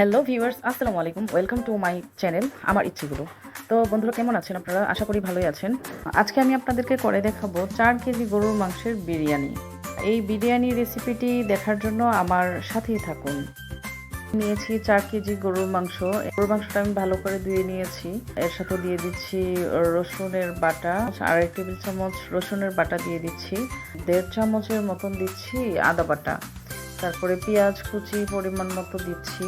Hello viewers আসসালামু আলাইকুম। Welcome to my channel আমার ইচ্ছেগুলো। তো বন্ধুরা, কেমন আছেন আপনারা? আশা করি ভালোই আছেন। আজকে আমি আপনাদেরকে করে দেখাবো চার কেজি গরুর মাংসের বিরিয়ানি। এই বিরিয়ানি রেসিপিটি দেখার জন্য আমার সাথেই থাকুন। নিয়েছি চার কেজি গরুর মাংস। গরুর মাংসটা আমি ভালো করে ধুয়ে নিয়েছি। এর সাথে দিয়ে দিচ্ছি রসুনের বাটা এক টেবিল চামচ রসুনের বাটা দিয়ে দিচ্ছি। দেড় চামচের মতন দিচ্ছি আদা বাটা। তারপরে পেঁয়াজ কুচি পরিমাণ মতো দিচ্ছি।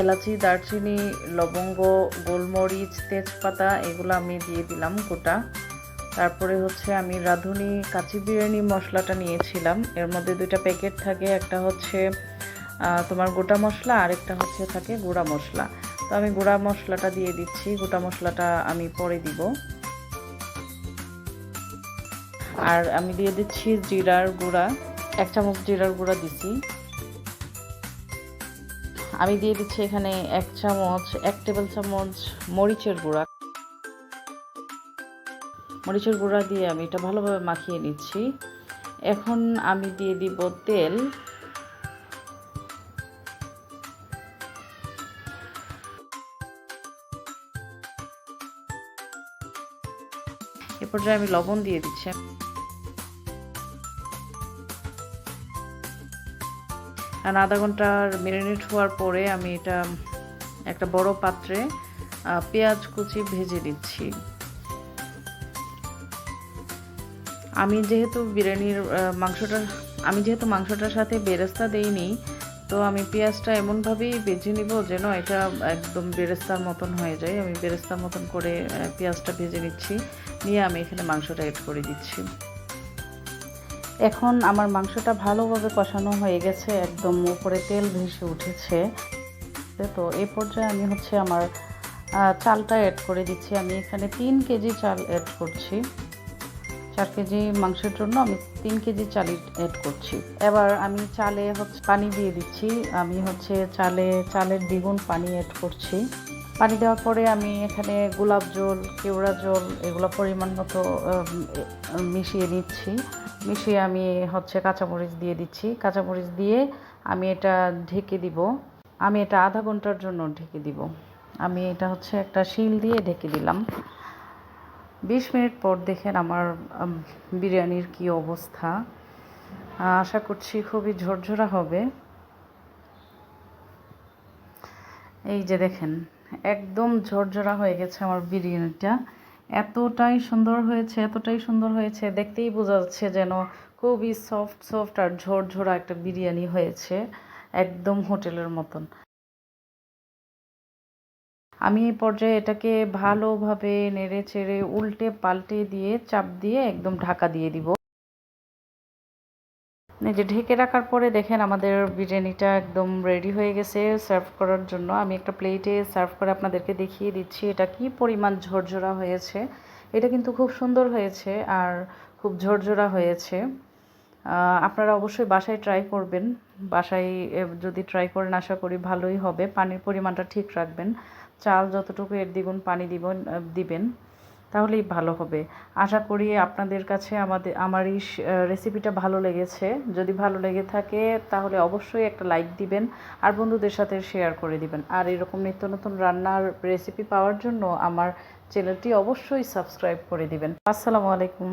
এলাচি, দারচিনি, লবঙ্গ, গোলমরিচ, তেজপাতা, এগুলো আমি দিয়ে দিলাম গোটা। তারপরে হচ্ছে আমি রাঁধুনি কাঁচি বিরিয়ানি মশলাটা নিয়েছিলাম। এর মধ্যে দুইটা প্যাকেট থাকে, একটা হচ্ছে তোমার গোটা মশলা, আরেকটা হচ্ছে থাকে গুঁড়া মশলা। তো আমি গুঁড়া মশলাটা দিয়ে দিচ্ছি, গোটা মশলাটা আমি পরে দিব। আর আমি দিয়ে দিচ্ছি জিরার গুঁড়া। এক চামচ জিরার গুঁড়া দিছি। আমি দিয়ে দিচ্ছি এখানে এক চামচ, এক টেবিল চামচ মরিচের গুঁড়া। মরিচের গুঁড়া দিয়ে আমি এটা ভালোভাবে মাখিয়ে নিচ্ছি। এখন আমি দিয়ে দিব তেল। এ আমি লবণ দিয়ে দিচ্ছি। আর আধা ঘণ্টার মেরিনেট হওয়ার পরে আমি এটা একটা বড় পাত্রে পেঁয়াজ কুচি ভেজে দিচ্ছি আমি যেহেতু বিরিয়ানির মাংসটা, আমি যেহেতু মাংসটার সাথে বেরেস্তা দেইনি, তো আমি পেঁয়াজটা এমনভাবেই ভেজে নিব যেন এটা একদম বেরেস্তার মতন হয়ে যায়। আমি বেরেস্তার মতন করে পেঁয়াজটা ভেজে নিচ্ছি। নিয়ে আমি এখানে মাংসটা এড করে দিচ্ছি। এখন আমার মাংসটা ভালোভাবে কষানো হয়ে গেছে, একদম উপরে তেল ভেসে উঠেছে। তো এই পর্যায়ে আমি হচ্ছে আমার চালটা অ্যাড করে দিচ্ছি। আমি এখানে তিন কেজি চাল অ্যাড করছি। চার কেজি মাংসের জন্য আমি তিন কেজি চাল অ্যাড করছি। এবার আমি চালে হচ্ছে পানি দিয়ে দিচ্ছি। আমি হচ্ছে চালে, চালের দ্বিগুণ পানি অ্যাড করছি। পানি দেওয়ার পরে আমি এখানে গোলাপ জল, কেওড়া জল এগুলো পরিমাণ মতো মিশিয়ে নিচ্ছি। মিশিয়ে আমি হচ্ছে কাঁচামরিচ দিয়ে দিচ্ছি। কাঁচামরিচ দিয়ে আমি এটা ঢেকে দিব। আমি এটা আধা ঘণ্টার জন্য ঢেকে দিব। আমি এটা হচ্ছে একটা শিল দিয়ে ঢেকে দিলাম। বিশ মিনিট পর দেখেন আমার বিরিয়ানির কি অবস্থা। আশা করছি খুবই ঝরঝরা হবে। এই যে দেখেন একদম ঝরঝরা হয়ে গেছে আমার বিরিয়ানিটা। এতটাই সুন্দর হয়েছে, এতটাই সুন্দর হয়েছে, দেখতেই বোঝা যাচ্ছে যেন খুবই সফট সফট আর ঝরঝরা একটা বিরিয়ানি হয়েছে একদম হোটেলের মতন। আমি এই পর্যায়ে এটাকে ভালোভাবে নেড়ে চেড়ে উল্টে পাল্টে দিয়ে চাপ দিয়ে একদম ঢাকা দিয়ে দিব। যে ঢেকে রাখার পরে দেখেন আমাদের বিরিয়ানিটা একদম রেডি হয়ে গেছে সার্ভ করার জন্য। আমি একটা প্লেটে সার্ভ করে আপনাদেরকে দেখিয়ে দিচ্ছি এটা কি পরিমাণ ঝরঝরা হয়েছে। এটা কিন্তু খুব সুন্দর হয়েছে আর খুব ঝরঝরা হয়েছে। আপনারা অবশ্যই বাসায় ট্রাই করবেন। বাসায় যদি ট্রাই করেন আশা করি ভালোই হবে। পানির পরিমাণটা ঠিক রাখবেন। চাল যতটুকু এর দ্বিগুণ পানি দিবেন দিবেন। তাহলেই ভালো হবে। আশা করি আপনাদের কাছে আমাদের আমার এই রেসিপিটা ভালো লেগেছে। যদি ভালো লেগে থাকে, তাহলে অবশ্যই একটা লাইক দিবেন আর বন্ধুদের সাথে শেয়ার করে দিবেন। আর এরকম নিত্য নতুন রান্নার রেসিপি পাওয়ার জন্য আমার চ্যানেলটি অবশ্যই সাবস্ক্রাইব করে দিবেন। আসসালামু আলাইকুম।